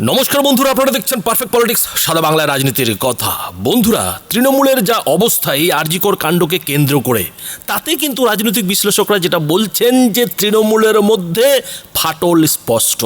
নমস্কার বন্ধুরা, আপনারা দেখছেন পারফেক্ট পলিটিক্স সাদা বাংলা রাজনীতির কথা। বন্ধুরা, তৃণমূলের যা অবস্থা এই আরজিকর কাণ্ডকে কেন্দ্র করে তাতে কিন্তু রাজনৈতিক বিশ্লেষকরা যেটা বলছেন যে তৃণমূলের মধ্যে ফাটল স্পষ্ট।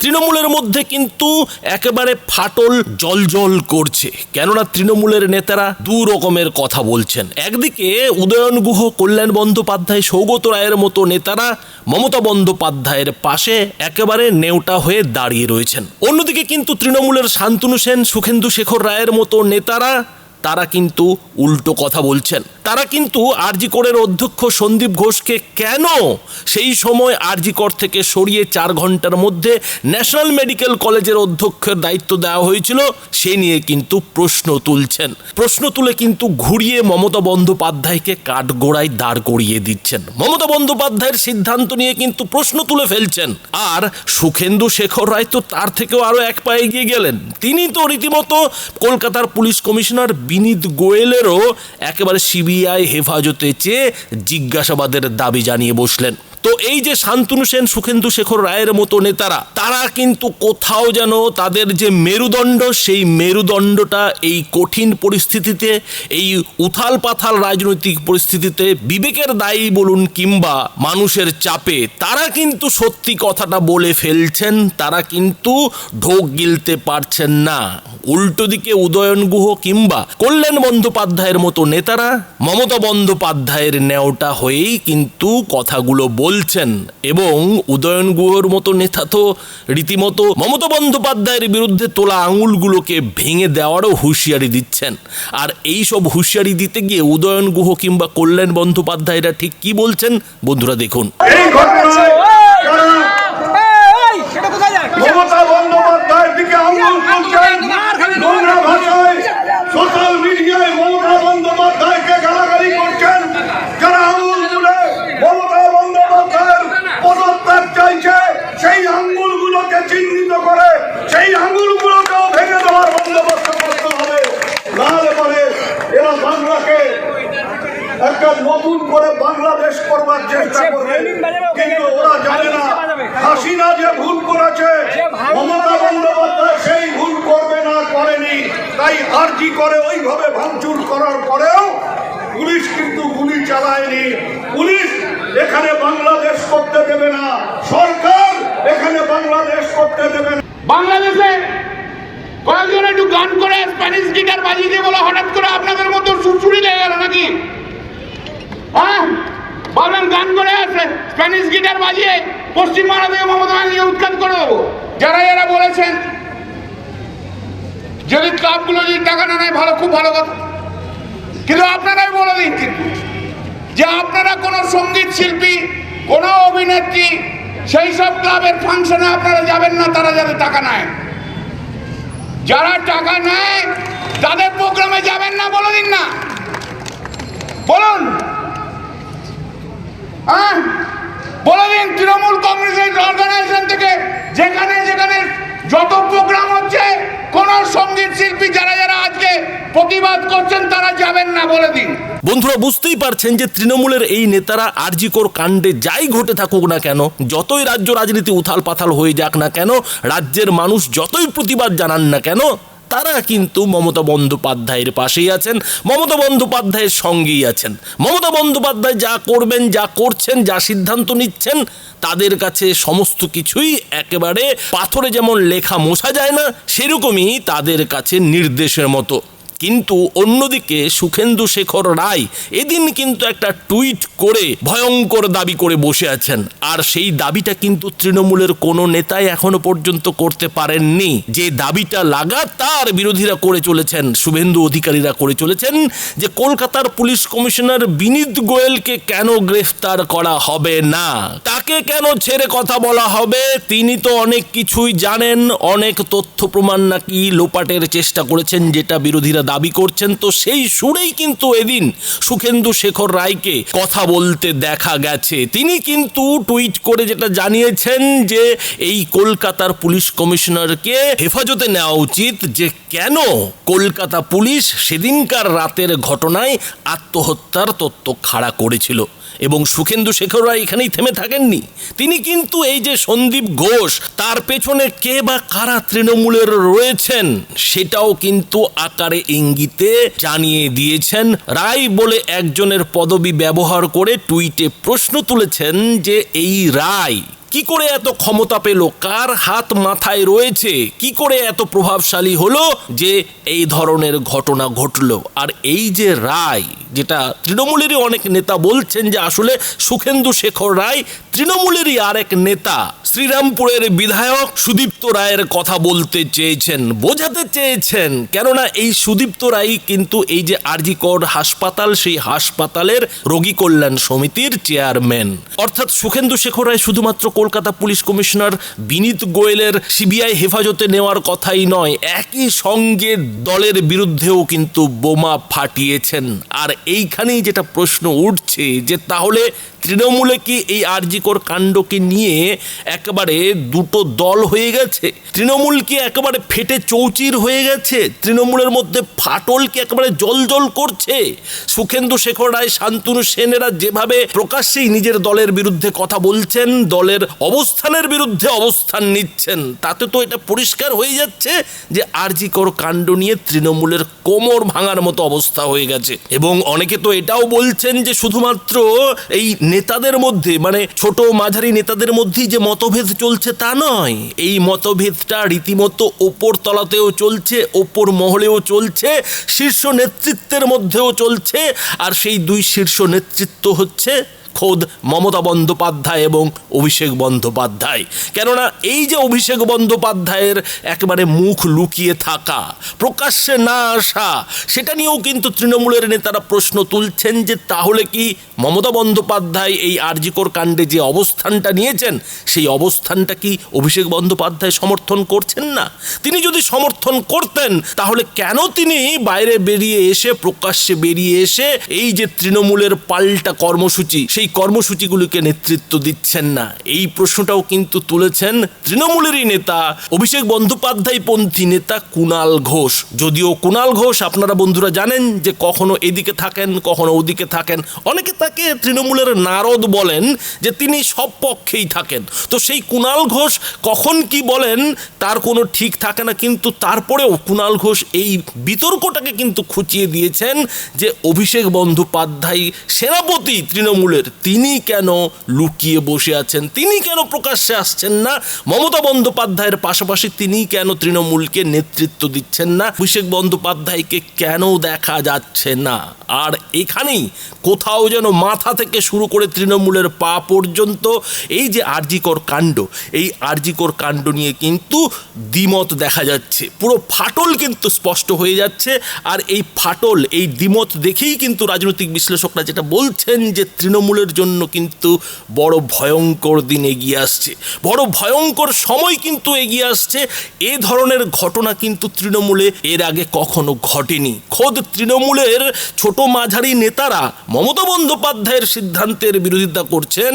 তৃণমূলের মধ্যে কিন্তু একেবারে ফাটল জলজল করছে। কেননা তৃণমূলের নেতারা দু রকমের কথা বলছেন। একদিকে উদয়ন গুহ, কল্যাণ বন্দ্যোপাধ্যায়, সৌগত রায়ের মতো নেতারা মমতা বন্দ্যোপাধ্যায়ের পাশে একেবারে নেওটা হয়ে দাঁড়িয়ে রয়েছেন। অন্যদিকে কিন্তু তৃণমূলের শান্তনু সেন, সুখেন্দু শেখর রায়ের মতো নেতারা, তারা কিন্তু উল্টো কথা বলছেন। তারা কিন্তু আরজিকরের অধ্যক্ষ সন্দীপ ঘোষকে কেন সেই সময় আরজিকর থেকে সরিয়ে চার ঘণ্টার মধ্যে ন্যাশনাল মেডিকেল কলেজের অধ্যক্ষের দায়িত্ব দেওয়া হয়েছিল, সে নিয়ে কিন্তু প্রশ্ন তুলছেন। প্রশ্ন তুলে কিন্তু ঘুরিয়ে মমতা বন্দ্যোপাধ্যায়কে কাঠগোড়ায় দাঁড় করিয়ে দিচ্ছেন। মমতা বন্দ্যোপাধ্যায়ের সিদ্ধান্ত নিয়ে কিন্তু প্রশ্ন তুলে ফেলছেন। আর সুখেন্দু শেখর রায় তো তার থেকেও আরও এক পায়ে এগিয়ে গেলেন। তিনি তো রীতিমতো কলকাতার পুলিশ কমিশনার বিনীত গোয়েলেরও একেবারে সিবিআই হেফাজতে চেয়ে জিজ্ঞাসাবাদের দাবি জানিয়ে বসলেন। তো এই যে শান্তনু সেন, সুখেন্দু শেখর রায়ের মতো নেতারা, তারা কিন্তু কোথাও যেন তাদের যে মেরুদণ্ড, সেই মেরুদণ্ডটা এই কঠিন পরিস্থিতিতে, এই উথাল পাথাল রাজনৈতিক পরিস্থিতিতে বিবেকের দায়ী বলুন কিংবা মানুষের চাপে, তারা কিন্তু সত্যি কথাটা বলে ফেলছেন, তারা কিন্তু ঢোক গিলতে পারছেন না। উল্টো দিকে উদয়ন গুহ কিংবা কল্যাণ বন্দ্যোপাধ্যায়ের মতো নেতারা, মমতা বন্দ্যোপাধ্যায়ের নেওটা হয়েই কিন্তু কথাগুলো বলছেন, এবং উদয়ন গুহর মতো নেতা তো রীতিমতো মমতা বন্দ্যোপাধ্যায়ের বিরুদ্ধে তোলা আঙুলগুলোকে ভেঙে দেওয়ারও হুঁশিয়ারি দিচ্ছেন। আর এই সব হুঁশিয়ারি দিতে গিয়ে উদয়ন গুহ কিংবা কল্যাণ বন্দ্যোপাধ্যায়রা ঠিক কি বলছেন? বন্ধুরা দেখুন এই ঘটনায় যারা এই, সেটা কোথায় যায়? মমতা বন্দ্যোপাধ্যায়ের দিকে আঙুল তুলছেন নোংরা ভাষায় সোশ্যাল মিডিয়ায় মমতা বন্দ্যোপাধ্যায়কে গালাগালি করছেন যারা আঙুল তুলে মমতা বন্দ্যোপাধ্যায়ের পদত্যাগ চাইছে সেই আঙ্গুলগুলোকে চিহ্নিত করে সেই আঙ্গুলগুলোকেও ভেঙে দেওয়ার বন্দোবস্ত করতে হবে নাহলে পরে এরা বাংলাকে একটা নতুন করে বাংলাদেশ করবার চেষ্টা করবে কিন্তু ওরা জানে না হাসিনা যে ভুল করেছে মমতা বন্দ্যোপাধ্যায় সেই ভুল করবে না করেনি তাই আরজি করে ওইভাবে ভাঙচুর করার পরেও পুলিশ কিন্তু গুলি চালায়নি। পুলিশ এখানে বাংলাদেশ করতে দেবে না। সরকার এখানে বাংলাদেশ করতে দেবে না। বাংলাদেশে কয়েকজন একটু গান করে স্প্যানিশ গিটার বাজিয়ে দিয়ে বলে, হঠাৎ করে আপনাদের মতো সুরসুরি লেগে গেল নাকি? হ্যাঁ? গান করে স্প্যানিশ গিটার বাজিয়ে পশ্চিমবাংলা থেকে মমতা ব্যানার্জিকে উৎখাত করে দেবো। যারা যারা বলেছেন যদি ক্লাবগুলো যদি টাকা না নেয় ভালো, খুব ভালো কথা। কিন্তু আপনারাই বলে দিন যে আপনারা কোনো সংগীত শিল্পী, কোনো অভিনেত্রী, সেই সব ক্লাবের ফাংশনে আপনারা যাবেন না, তারা যাতে টাকা নেয়। যারা টাকা নেয়, তাদের প্রোগ্রামে যাবেন না বলে দিন না বলুন হ্যাঁ বলে দিন তৃণমূল কংগ্রেসের অর্গানাইজেশন থেকে যেখানে যেখানে যত প্রোগ্রাম হচ্ছে কোন সংগীত শিল্পী যারা যারা আজকে প্রতিবাদ করছেন তারা যাবেন না বলে দিন। বন্ধুরা, বুঝতেই পারছেন যে তৃণমূলের এই নেতারা আরজিকর কাণ্ডে যাই ঘটে থাকুক না কেন, যতই রাজ্য রাজনীতি উথাল পাথাল হয়ে যাক না কেন, রাজ্যের মানুষ যতই প্রতিবাদ জানান না কেন, তারা কিন্তু মমতা বন্দ্যোপাধ্যায়ের পাশেই আছেন, মমতা বন্দ্যোপাধ্যায়ের সঙ্গেই আছেন। মমতা বন্দ্যোপাধ্যায় যা করবেন, যা করছেন, যা সিদ্ধান্ত নিচ্ছেন, তাদের কাছে সমস্ত কিছুই একেবারে পাথরে যেমন লেখা মোছা যায় না, সেরকমই তাদের কাছে নির্দেশের মতো। কিন্তু অন্যদিকে সুখেন্দু শেখর রায় এদিন কিন্তু একটা টুইট করে ভয়ঙ্কর দাবি করে বসে আছেন। আর সেই দাবিটা কিন্তু তৃণমূলের কোনো নেতাই এখনও পর্যন্ত করতে পারেননি। যে দাবিটা লাগাতার বিরোধীরা করে চলেছেন, শুভেন্দু অধিকারীরা করে চলেছেন, যে কলকাতার পুলিশ কমিশনার বিনীত গোয়েলকে কেন গ্রেফতার করা হবে না, তাকে কেন ছেড়ে কথা বলা হবে, তিনি তো অনেক কিছুই জানেন, অনেক তথ্য প্রমাণ নাকি লোপাটের চেষ্টা করেছেন, যেটা বিরোধীরা দাবি করছেন তো সেই সুরেই কিন্তু এদিন সুখেন্দু শেখর রায়কে কথা বলতে দেখা গেছে। তিনি কিন্তু টুইট করে যেটা জানিয়েছেন যে এই কলকাতার পুলিশ কমিশনারকে হেফাজতে নেওয়া উচিত যে কেন কলকাতা পুলিশ সেদিনকার রাতের ঘটনায় আত্মহত্যার তত্ত্ব খাড়া করেছিল। এবং সুখেন্দু শেখর রায় এখানেই থেমে থাকেননি। তিনি কিন্তু এই যে সন্দীপ ঘোষ, তার পেছনে কে বা কারা তৃণমূলের রয়েছেন, সেটাও কিন্তু আকারে ইঙ্গিতে জানিয়ে দিয়েছেন, রায় বলে একজনের পদবি ব্যবহার করে টুইটে প্রশ্ন তুলেছেন যে, এই রায় কি করে এত ক্ষমতা পেল? কার হাত মাথায় রয়েছে? কি করে এত প্রভাবশালী হলো যে, এই ধরনের ঘটনা ঘটল? আর এই যে রায় যেটা তৃণমূলেরই অনেক নেতা বলছেন যে আসলে সুখেন্দু শেখর রায় তৃণমূলেরই আরেক নেতা। শ্রীরামপুরের বিধায়ক সুদীপ্ত রায়ের কথা বলতে চেয়েছেন, বোঝাতে চেয়েছেন। কেননা এই সুদীপ্ত রায় কিন্তু এই যে আরজিকর হাসপাতাল, সেই হাসপাতালের রোগী কল্যাণ সমিতির চেয়ারম্যান। অর্থাৎ সুখেন্দু শেখর রায় শুধুমাত্র কলকাতা পুলিশ কমিশনার বিনীত গোয়েলের সিবিআই হেফাজতে নেওয়ার কথাই নয়, একই সঙ্গে দলের বিরুদ্ধেও কিন্তু বোমা ফাটিয়েছেন। আর এইখানেই যেটা প্রশ্ন উঠছে যে তাহলে তৃণমূলে কি এই আরজিকর কাণ্ডকে নিয়ে একেবারে দুটো দল হয়ে গেছে? তৃণমূল কি একেবারে ফেটে চৌচির হয়ে গেছে? তৃণমূলের মধ্যে ফাটল কি একেবারে জল জল করছে? সুখেন্দু শেখর রায়, শান্তনু সেনেরা যেভাবে প্রকাশ্যেই নিজের দলের বিরুদ্ধে কথা বলছেন, দলের অবস্থানের বিরুদ্ধে অবস্থান নিচ্ছেন, তাতে তো এটা পরিষ্কার হয়ে যাচ্ছে যে আরজিকর কাণ্ড নিয়ে তৃণমূলের কোমর ভাঙার মতো অবস্থা হয়ে গেছে। এবং অনেকে তো এটাও বলছেন যে শুধুমাত্র এই নেতাদের মধ্যে মানে ছোট মাঝারি নেতাদের মধ্যেই যে মতভেদ চলছে তা নয়। এই মতভেদটা রীতিমতো ওপর তলাতেও চলছে, ওপর মহলেও চলছে, শীর্ষ নেতৃত্বের মধ্যেও চলছে, আর সেই দুই শীর্ষ নেতৃত্ব হচ্ছে খোদ মমতা বন্দ্যোপাধ্যায় এবং অভিষেক বন্দ্যোপাধ্যায়। কেননা এই যে অভিষেক বন্দ্যোপাধ্যায়ের একেবারে মুখ লুকিয়ে থাকা, প্রকাশ্যে না আসা, সেটা নিয়েও কিন্তু তৃণমূলের নেতারা প্রশ্ন তুলছেন যে তাহলে কি মমতা বন্দ্যোপাধ্যায় এই আরজিকর কাণ্ডে যে অবস্থানটা নিয়েছেন, সেই অবস্থানটা কি অভিষেক বন্দ্যোপাধ্যায় সমর্থন করছেন না? তিনি যদি সমর্থন করতেন, তাহলে কেন তিনি বাইরে বেরিয়ে এসে, প্রকাশ্যে বেরিয়ে এসে এই যে তৃণমূলের পাল্টা কর্মসূচি, সেই কর্মসূচিগুলিকে নেতৃত্ব দিচ্ছেন না। এই প্রশ্নটাও কিন্তু তুলেছেন তৃণমূলেরই নেতা, অভিষেক বন্দ্যোপাধ্যায় পন্থী নেতা কুণাল ঘোষ। যদিও কুণাল ঘোষ, আপনারা বন্ধুরা জানেন যে কখনো এদিকে থাকেন, কখনো ওদিকে থাকেন। অনেকে তাকে তৃণমূলের নারদ বলেন যে তিনি সব পক্ষেই থাকেন। তো সেই কুণাল ঘোষ কখন কি বলেন, তার কোনো ঠিক থাকে না। কিন্তু তারপরেও কুণাল ঘোষ এই বিতর্কটাকে কিন্তু খুঁচিয়ে দিয়েছেন যে অভিষেক বন্দ্যোপাধ্যায় সেনাপতি তৃণমূলের। তিনি কেন লুকিয়ে বসে আছেন, তিনি কেন প্রকাশ্যে আসছেন না? মমতা বন্দ্যোপাধ্যায়ের পাশাপাশি তিনি কেন তৃণমূলকে নেতৃত্ব দিচ্ছেন না? অভিষেক বন্দ্যোপাধ্যায়কে কেন দেখা যাচ্ছে না? আর এখানেই কোথাও যেন মাথা থেকে শুরু করে তৃণমূলের পা পর্যন্ত এই যে আরজিকর কাণ্ড, এই আরজিকর কাণ্ড নিয়ে কিন্তু দ্বিমত দেখা যাচ্ছে। পুরো ফাটল কিন্তু স্পষ্ট হয়ে যাচ্ছে আর এই ফাটল, এই দ্বিমত দেখেই কিন্তু রাজনৈতিক বিশ্লেষকরা যেটা বলছেন যে তৃণমূলের জন্য কিন্তু বড় ভয়ঙ্কর দিন এগিয়ে আসছে। বড় ভয়ঙ্কর সময় কিন্তু এগিয়ে আসছে। এ ধরনের ঘটনা কিন্তু তৃণমূলে এর আগে কখনো ঘটেনি। খোদ তৃণমূলের ছোট মাঝারি নেতারা মমতা বন্দ্যোপাধ্যায়ের সিদ্ধান্তের বিরোধিতা করছেন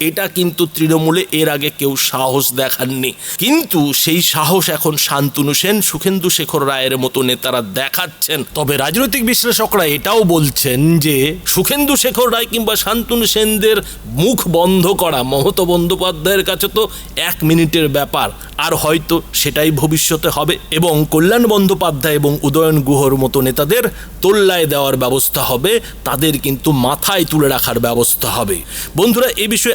এটা কিন্তু তৃণমূলে এর আগে কেউ সাহস দেখাননি। কিন্তু সেই সাহস এখন শান্তনু সেন, সুখেন্দু শেখর রায়ের মতো নেতারা দেখাচ্ছেন। তবে রাজনৈতিক বিশ্লেষকরা এটাও বলছেন যে, সুখেন্দু শেখর রায় কিংবা শান্তনু সেনদের মুখ বন্ধ করা মমতা বন্দ্যোপাধ্যায়ের কাছে তো এক মিনিটের ব্যাপার। আর হয়তো সেটাই ভবিষ্যতে হবে। এবং কল্যাণ বন্দ্যোপাধ্যায় এবং উদয়ন গুহর মতো নেতাদের তোল্লায় দেওয়ার ব্যবস্থা হবে। তাদের কিন্তু মাথায় তুলে রাখার ব্যবস্থা হবে। বন্ধুরা, এ বিষয়ে